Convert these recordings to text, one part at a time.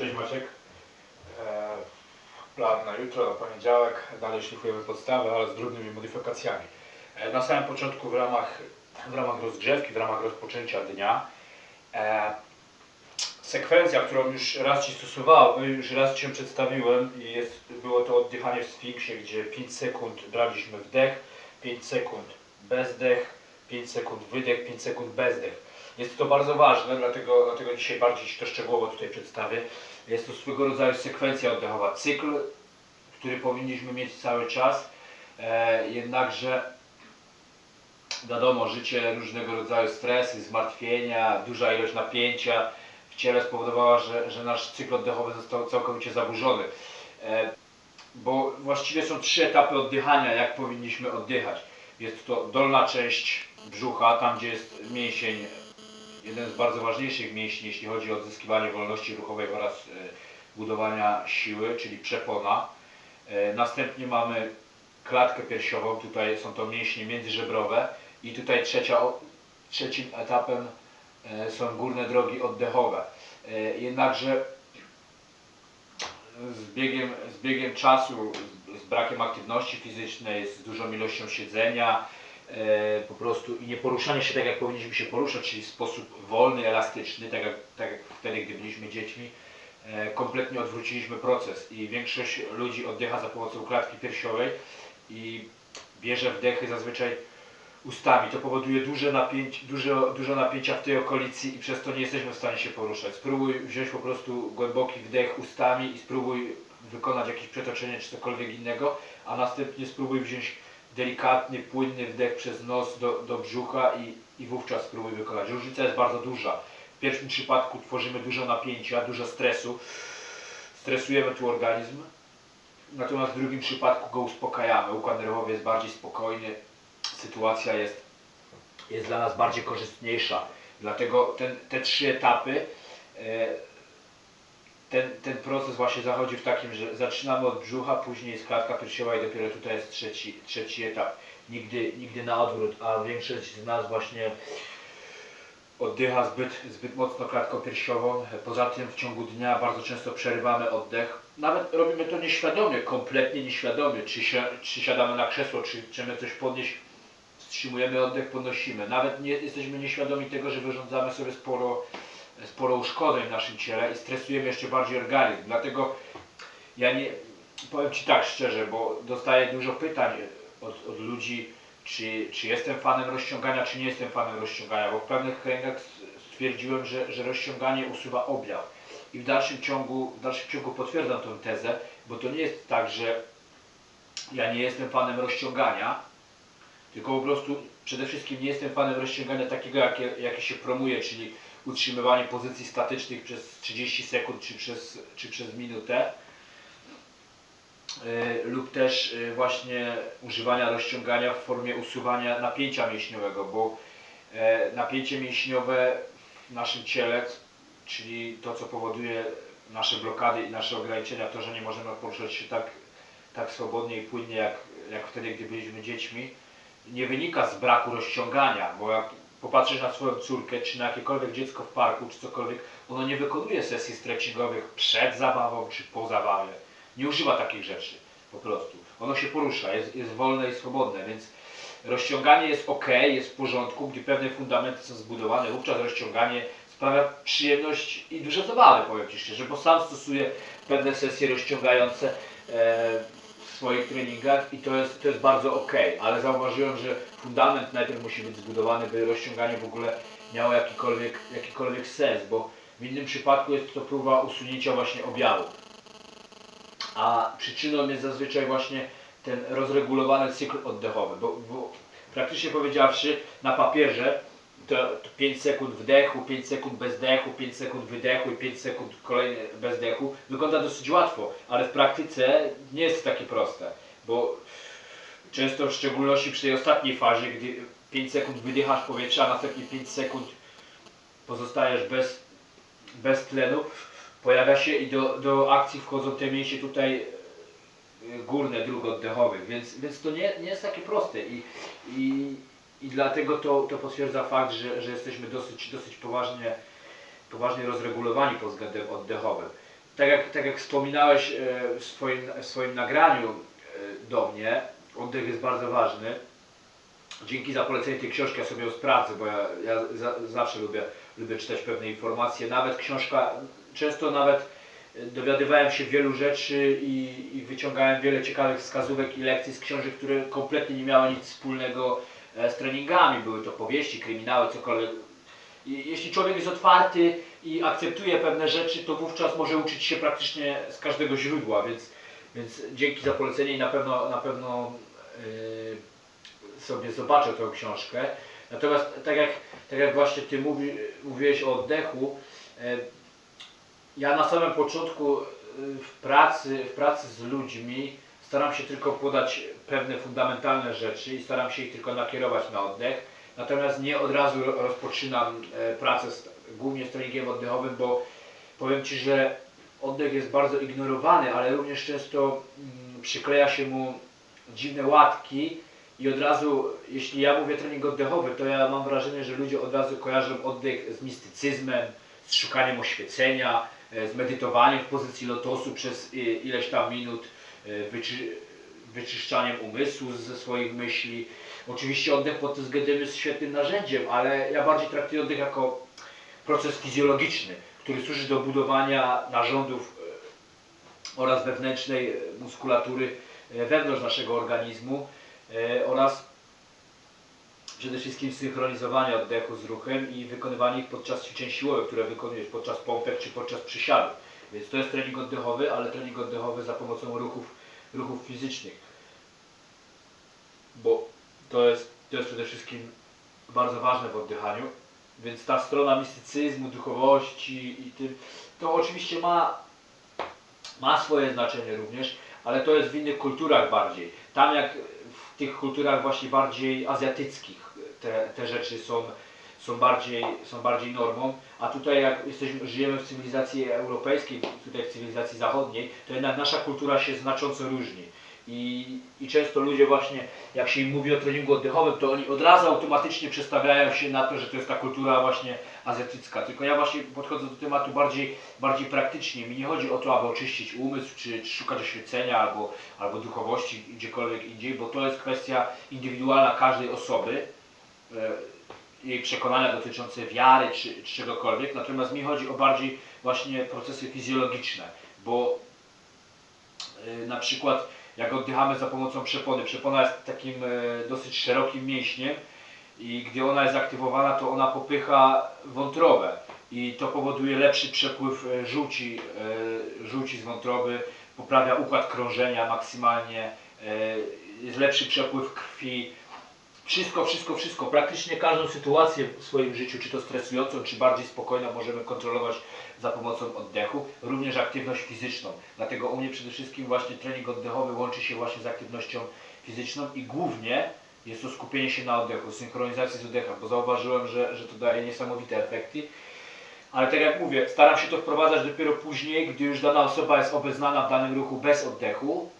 Cześć Maciek. E, Plan na jutro, na poniedziałek. Dalej szlifujemy podstawę, ale z drobnymi modyfikacjami. E, Na samym początku w ramach, w ramach rozgrzewki, w ramach rozpoczęcia dnia e, sekwencja, którą już raz Ci stosowałem, już raz Ci przedstawiłem i jest, było to oddychanie w Sfinksie, gdzie 5 sekund braliśmy wdech, 5 sekund bezdech, 5 sekund wydech, 5 sekund bezdech. Jest to bardzo ważne, dlatego, dlatego dzisiaj bardziej Ci to szczegółowo tutaj przedstawię. Jest to swego rodzaju sekwencja oddechowa, cykl, który powinniśmy mieć cały czas, e, jednakże wiadomo, życie, różnego rodzaju stresy, zmartwienia, duża ilość napięcia w ciele spowodowała, że, że nasz cykl oddechowy został całkowicie zaburzony. E, bo właściwie są trzy etapy oddychania, jak powinniśmy oddychać. Jest to dolna część brzucha, tam gdzie jest mięsień, jeden z bardzo ważniejszych mięśni, jeśli chodzi o odzyskiwanie wolności ruchowej oraz e, budowania siły, czyli przepona. E, Następnie mamy klatkę piersiową, tutaj są to mięśnie międzyżebrowe i tutaj trzecia, trzecim etapem e, są górne drogi oddechowe. Jednakże z biegiem, z biegiem czasu, z, brakiem aktywności fizycznej, z dużą ilością siedzenia, po prostu i nie poruszanie się tak, jak powinniśmy się poruszać, czyli w sposób wolny, elastyczny, tak jak, tak jak wtedy, gdy byliśmy dziećmi, e, kompletnie odwróciliśmy proces i większość ludzi oddycha za pomocą klatki piersiowej i bierze wdechy zazwyczaj ustami. To powoduje duże, napięć, dużo, dużo napięcia w tej okolicy i przez to nie jesteśmy w stanie się poruszać. Spróbuj wziąć po prostu głęboki wdech ustami i spróbuj wykonać jakieś przetoczenie czy cokolwiek innego, a następnie spróbuj wziąć delikatny, płynny wdech przez nos do, do brzucha i, i wówczas spróbuj wykonać. Różnica jest bardzo duża. W pierwszym przypadku tworzymy dużo napięcia, dużo stresu, stresujemy tu organizm, natomiast w drugim przypadku go uspokajamy. Układ nerwowy jest bardziej spokojny, sytuacja jest, jest dla nas bardziej korzystniejsza. Dlatego ten, te trzy etapy, e, ten, ten proces właśnie zachodzi w takim, że zaczynamy od brzucha, później jest klatka piersiowa i dopiero tutaj jest trzeci, trzeci etap. Nigdy, nigdy na odwrót, a większość z nas właśnie oddycha zbyt, zbyt mocno klatką piersiową. Poza tym w ciągu dnia bardzo często przerywamy oddech. Nawet robimy to nieświadomie, kompletnie nieświadomie. Czy, si czy siadamy na krzesło, czy chcemy coś podnieść, wstrzymujemy oddech, podnosimy. Nawet nie jesteśmy nieświadomi tego, że wyrządzamy sobie sporo, sporo uszkodzeń w naszym ciele i stresujemy jeszcze bardziej organizm. Dlatego ja nie, powiem Ci tak szczerze, bo dostaję dużo pytań od, od ludzi, czy, czy jestem fanem rozciągania, czy nie jestem fanem rozciągania, bo w pewnych kręgach stwierdziłem, że, że rozciąganie usuwa objaw. I w dalszym ciągu, w dalszym ciągu potwierdzam tę tezę, bo to nie jest tak, że ja nie jestem fanem rozciągania, tylko po prostu przede wszystkim nie jestem fanem rozciągania takiego, jakie, jakie się promuje, czyli utrzymywanie pozycji statycznych przez 30 sekund czy przez, czy przez minutę. Y, lub też y, właśnie używania rozciągania w formie usuwania napięcia mięśniowego, bo e, napięcie mięśniowe w naszym ciele, czyli to co powoduje nasze blokady i nasze ograniczenia, to, że nie możemy poruszać się tak, tak swobodnie i płynnie jak, jak wtedy, gdy byliśmy dziećmi, nie wynika z braku rozciągania, bo jak popatrzysz na swoją córkę, czy na jakiekolwiek dziecko w parku, czy cokolwiek, ono nie wykonuje sesji stretchingowych przed zabawą, czy po zabawie. Nie używa takich rzeczy po prostu. Ono się porusza, jest, jest wolne i swobodne, więc rozciąganie jest ok, jest w porządku, gdy pewne fundamenty są zbudowane, wówczas rozciąganie sprawia przyjemność i dużo zabawy, powiem Ci szczerze, bo sam stosuję pewne sesje rozciągające e, swoich treningach i to jest, to jest bardzo ok, ale zauważyłem, że fundament najpierw musi być zbudowany, by rozciąganie w ogóle miało jakikolwiek, jakikolwiek sens, bo w innym przypadku jest to próba usunięcia właśnie objawu. A przyczyną jest zazwyczaj właśnie ten rozregulowany cykl oddechowy, bo, bo praktycznie powiedziawszy na papierze to, to 5 sekund wdechu, 5 sekund bezdechu, 5 sekund wydechu i 5 sekund kolejny bezdechu wygląda dosyć łatwo, ale w praktyce nie jest takie proste, bo często w szczególności przy tej ostatniej fazie, gdy 5 sekund wydychasz powietrza, a następnie 5 sekund pozostajesz bez, bez tlenu, pojawia się i do, do akcji wchodzą te mięśnie tutaj y, górne dróg oddechowych, więc, więc to nie, nie jest takie proste i, i, i dlatego to, to potwierdza fakt, że, że jesteśmy dosyć, dosyć poważnie, poważnie rozregulowani pod względem oddechowym. tak jak, tak jak wspominałeś e, w swoim, w swoim nagraniu e, do mnie, oddech jest bardzo ważny. Dzięki za polecenie tej książki, ja sobie ją sprawdzę, bo ja, ja za, zawsze lubię, lubię czytać pewne informacje. Nawet książka, często nawet e, dowiadywałem się wielu rzeczy i, i wyciągałem wiele ciekawych wskazówek i lekcji z książek, które kompletnie nie miały nic wspólnego z treningami. Były to powieści, kryminały, cokolwiek. I jeśli człowiek jest otwarty i akceptuje pewne rzeczy, to wówczas może uczyć się praktycznie z każdego źródła, więc, więc dzięki za polecenie i na pewno, na pewno yy, sobie zobaczę tę książkę. Natomiast tak jak, tak jak właśnie Ty mówi, mówiłeś o oddechu, yy, ja na samym początku w pracy, w pracy z ludźmi staram się tylko podać pewne fundamentalne rzeczy i staram się ich tylko nakierować na oddech. Natomiast nie od razu ro- rozpoczynam e, pracę z, głównie z treningiem oddechowym, bo powiem Ci, że oddech jest bardzo ignorowany, ale również często mm, przykleja się mu dziwne łatki i od razu, jeśli ja mówię trening oddechowy, to ja mam wrażenie, że ludzie od razu kojarzą oddech z mistycyzmem, z szukaniem oświecenia, e, z medytowaniem w pozycji lotosu przez i- ileś tam minut, e, wyczy, wyczyszczaniem umysłu ze swoich myśli. Oczywiście oddech pod tym względem jest świetnym narzędziem, ale ja bardziej traktuję oddech jako proces fizjologiczny, który służy do budowania narządów e, oraz wewnętrznej e, muskulatury e, wewnątrz naszego organizmu e, oraz przede wszystkim synchronizowania oddechu z ruchem i wykonywanie ich podczas ćwiczeń siłowych, które wykonujesz podczas pompek czy podczas przysiadów. Więc to jest trening oddechowy, ale trening oddechowy za pomocą ruchów, ruchów fizycznych. Bo to jest, to jest przede wszystkim bardzo ważne w oddychaniu. Więc ta strona mistycyzmu, duchowości i tym, to oczywiście ma, ma swoje znaczenie również, ale to jest w innych kulturach bardziej. Tam jak w tych kulturach właśnie bardziej azjatyckich te, te rzeczy są, są, bardziej, są bardziej normą, a tutaj jak jesteśmy, żyjemy w cywilizacji europejskiej, tutaj w cywilizacji zachodniej, to jednak nasza kultura się znacząco różni. I, I często ludzie właśnie, jak się im mówi o treningu oddechowym, to oni od razu automatycznie przestawiają się na to, że to jest ta kultura właśnie azjatycka. Tylko ja właśnie podchodzę do tematu bardziej, bardziej praktycznie. Mi nie chodzi o to, aby oczyścić umysł, czy, czy szukać oświecenia, albo, albo duchowości gdziekolwiek indziej, bo to jest kwestia indywidualna każdej osoby, e, jej przekonania dotyczące wiary, czy, czy czegokolwiek. Natomiast mi chodzi o bardziej właśnie procesy fizjologiczne, bo e, na przykład jak oddychamy za pomocą przepony. Przepona jest takim e, dosyć szerokim mięśniem i gdy ona jest aktywowana, to ona popycha wątrobę i to powoduje lepszy przepływ e, żółci, żółci z wątroby, poprawia układ krążenia maksymalnie, jest lepszy przepływ krwi. Wszystko, wszystko, wszystko. Praktycznie każdą sytuację w swoim życiu, czy to stresującą, czy bardziej spokojną, możemy kontrolować za pomocą oddechu, również aktywność fizyczną. Dlatego u mnie przede wszystkim właśnie trening oddechowy łączy się właśnie z aktywnością fizyczną i głównie jest to skupienie się na oddechu, synchronizacji z oddechem, bo zauważyłem, że, że to daje niesamowite efekty. Ale tak jak mówię, staram się to wprowadzać dopiero później, gdy już dana osoba jest obeznana w danym ruchu bez oddechu,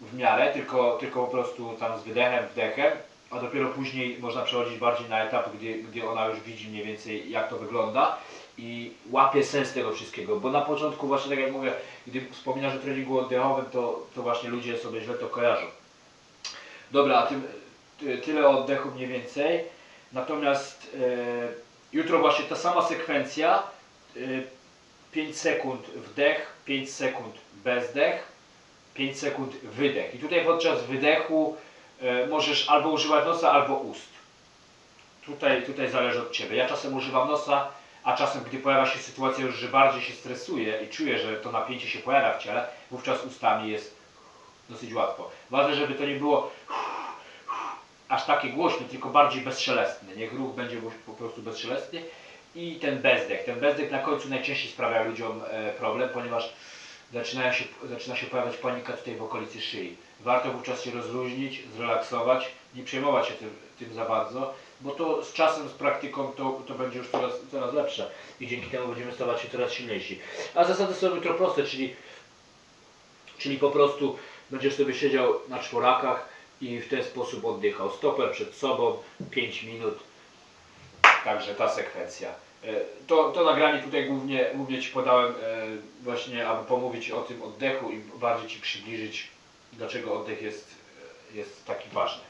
w miarę, tylko, tylko po prostu tam z wydechem, wdechem, a dopiero później można przechodzić bardziej na etap, gdzie, gdzie ona już widzi mniej więcej jak to wygląda i łapie sens tego wszystkiego, bo na początku właśnie tak jak mówię, gdy wspominasz o treningu oddechowym, to, to właśnie ludzie sobie źle to kojarzą. Dobra, tym, ty, tyle o oddechu mniej więcej, natomiast e, jutro właśnie ta sama sekwencja, e, 5 sekund wdech, 5 sekund bezdech, 5 sekund wydech. I tutaj podczas wydechu możesz albo używać nosa, albo ust. Tutaj, tutaj zależy od Ciebie. Ja czasem używam nosa, a czasem, gdy pojawia się sytuacja już, że bardziej się stresuję i czuję, że to napięcie się pojawia w ciele, wówczas ustami jest dosyć łatwo. Ważne, żeby to nie było aż takie głośne, tylko bardziej bezszelestne. Niech ruch będzie po prostu bezszelestny i ten bezdech. Ten bezdech na końcu najczęściej sprawia ludziom e, problem, ponieważ zaczynają się, zaczyna się pojawiać panika tutaj w okolicy szyi. Warto wówczas się rozluźnić, zrelaksować, nie przejmować się tym, tym za bardzo, bo to z czasem, z praktyką to, to będzie już coraz, coraz lepsze i dzięki temu będziemy stawać się coraz silniejsi. A zasady są jutro proste, czyli, czyli po prostu będziesz sobie siedział na czworakach i w ten sposób oddychał. Stoper przed sobą, 5 minut. Także ta sekwencja. E, To, to nagranie tutaj głównie, głównie Ci podałem e, właśnie, aby pomówić o tym oddechu i bardziej Ci przybliżyć, dlaczego oddech jest, jest taki ważny.